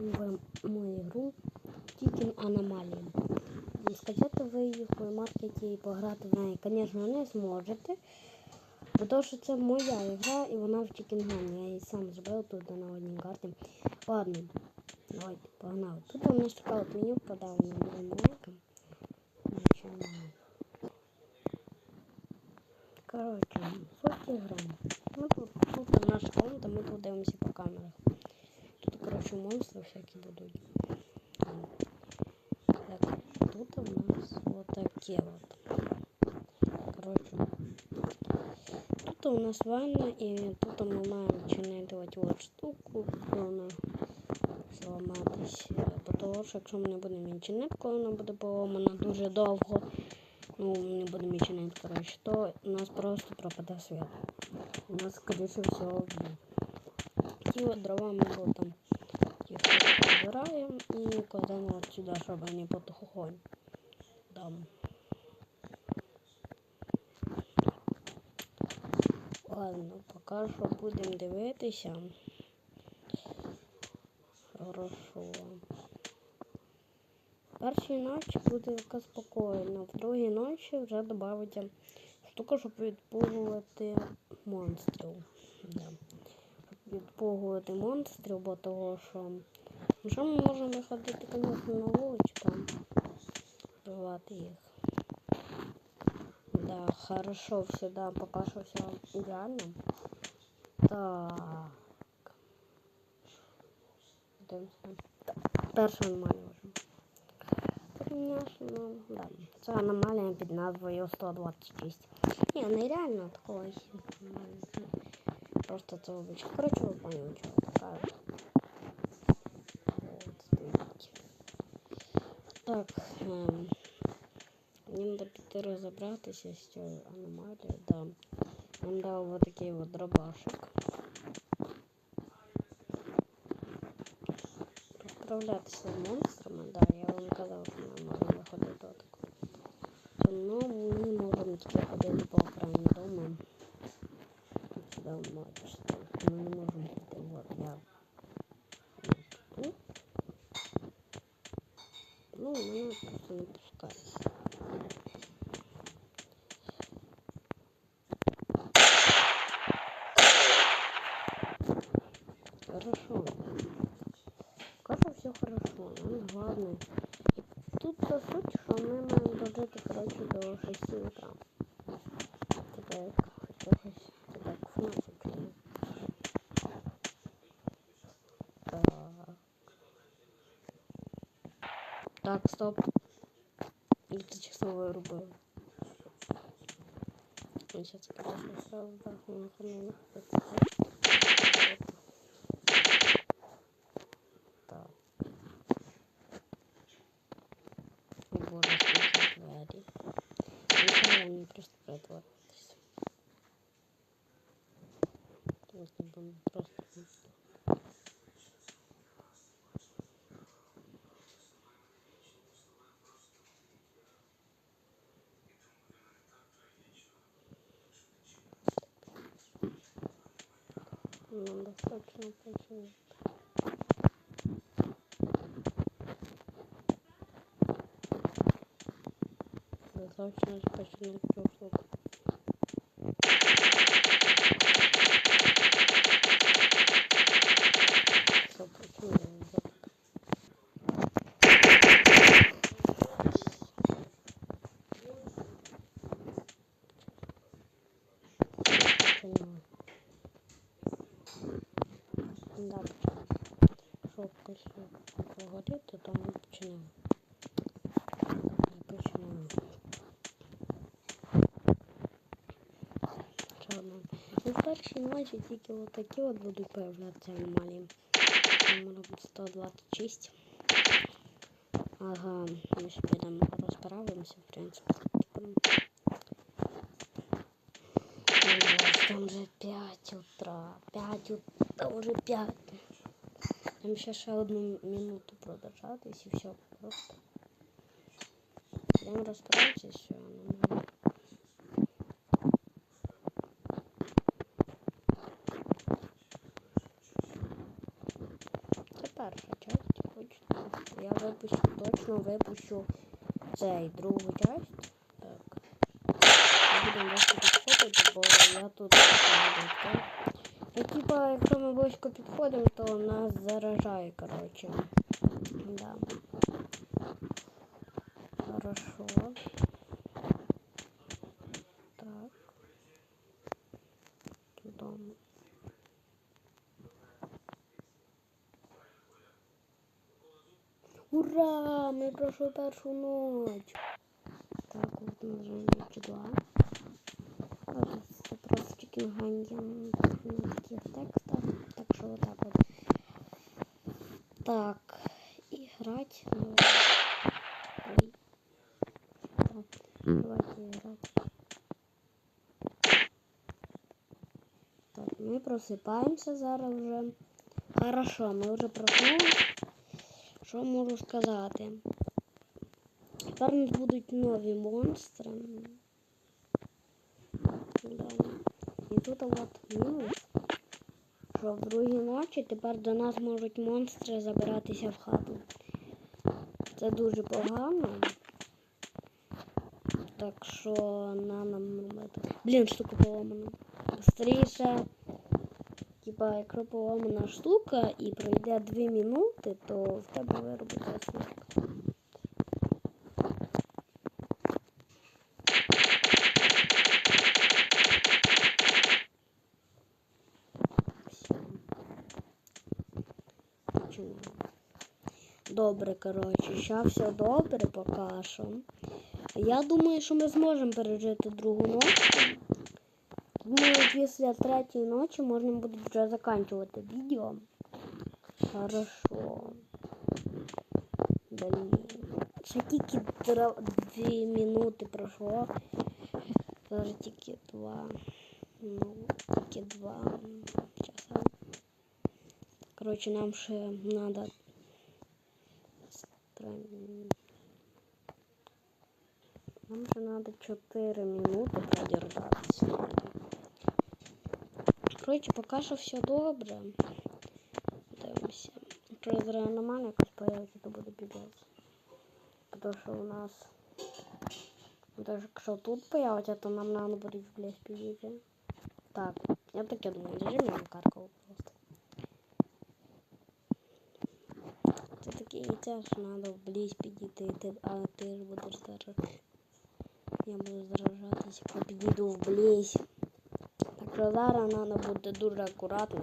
в мою гру Тікін Аномалії. Скачати ви її в плеймаркеті і пограти в неї, звісно, не зможете. Бо то, що це моя гра і вона в Тікінгані. Я її сам зробив тут на одній карті. Ладно, давайте, погнали. Тут у нас така от меню впадає на маленька. Коротше, суть ігри. Тут, тут наша комната, ми тут по камерах. Тут, коротше, монстри всякі будуть. Так, тут у нас вот такі от. Коротше. Тут у нас ванна і тут ми маємо чинити от от штуку, коли вона зламатись. Бо того, що якщо ми не будемо її чинити, коли вона буде поломана дуже довго, ну, не будемо її чинити, коротше, то у нас просто пропаде світ. У нас, скоріше всього, вб'є. Ті от дрова ми там їх Збираємо і кладемо от сюди, щоб не потух огонь. Там. Ладно, поки що будемо дивитися. Хорошо. Першій ночі буде така спокійно, в другій ночі вже додається штука, щоб відпугувати монстрів. Да. Щоб відпугувати монстрів, бо того, що ну, що ми можемо виходити, звісно, на вулицю там, вбивати їх. Да, хорошо, все, да, пока что все идеально. Так. Дивимося. Перша аномалія вже. Конечно, да. Це аномалія під назвою 126. Ні, нереально такого. Просто це обичка. Короче, ви поняли, що така. Так, ем. Мені треба піти розібратися з цією аномалією. Да. Нам дав вот такий вот дробашик. Розправлятися з монстрами, да, я вам казав, що ми можемо виходити отак. Ну, ми можемо тільки ходити по окраїні дому. Сюди бачите. Ми не Ну, мене просто не пускають. Хорошо. Кажу, все хорошо. Нам главное. И тут по сути, що ми маємо дожити, коротше, до 6 утра. Типа як якось, типа як ФНАФ чую. Так. Так, стоп. І ти часово робив. Я сейчас, конечно, сразу вдохну на Так. О боже, сколько двері. Нічого мені просто притворитись. Тут не будемо просто... Bundan da saçma saçma. Saçma saçma çok soğuk. першій ночі тільки от такі от будуть появлятися аномалії. Номером 126. Ага, ми ще підемо розправимося, в принципі. Там вже 5 утра. 5 утра, там вже 5. Там ще ще одну минуту продержатись і все просто. Будемо розправитися, все, перша часть. я випущу, точно випущу цей другу часть. Так. Ми будемо близько підходити, бо я тут не буду йти. Ну, типа, якщо ми близько підходимо, то нас заражає, коротше. Да. Хорошо. Ура! Ми пройшли першу ніч. Так, от ми вже ніч два. От Це просто чекінганьям на таких текстах. Так що отак от. Так, играть. Ну, ой. Так, давайте играть. Так, ми просипаємося зараз вже. Хорошо, ми вже проснулись. Що можу сказати? Тепер нас будуть нові монстри. І тут от мінус. Що в другій ночі тепер до нас можуть монстри забиратися в хату. Це дуже погано. Так що на нам робити. Блін, штука поламана. Быстріше. Типа, якщо штука і пройде 2 минути, то в тебе виробиться. Чому? Добре, коротше, ще все добре поки. Я думаю, що ми зможемо пережити другу ніч. Думаю, після третьої ночі можна буде вже закінчувати відео. Хорошо. Блін. Ще тільки дра- дві минути пройшло. Зараз тільки два. Ну, тільки два часа. Коротше, нам ще надо Странно. Нам же надо 4 минуты продержаться. Короче, пока що все добре. Дивимося. Якщо зараз нормально якось появиться, то буде піздець. Тому що у нас... Даже якщо тут появиться, то нам надо буде в ліс підійти. Так, я таке думаю, держи мене каркав просто. Це таке яйця, що треба в ліс підійти, ти, а ти ж будеш зараз. Я буду заражатися, якщо підійду в ліс. Що зараз треба бути дуже акуратним.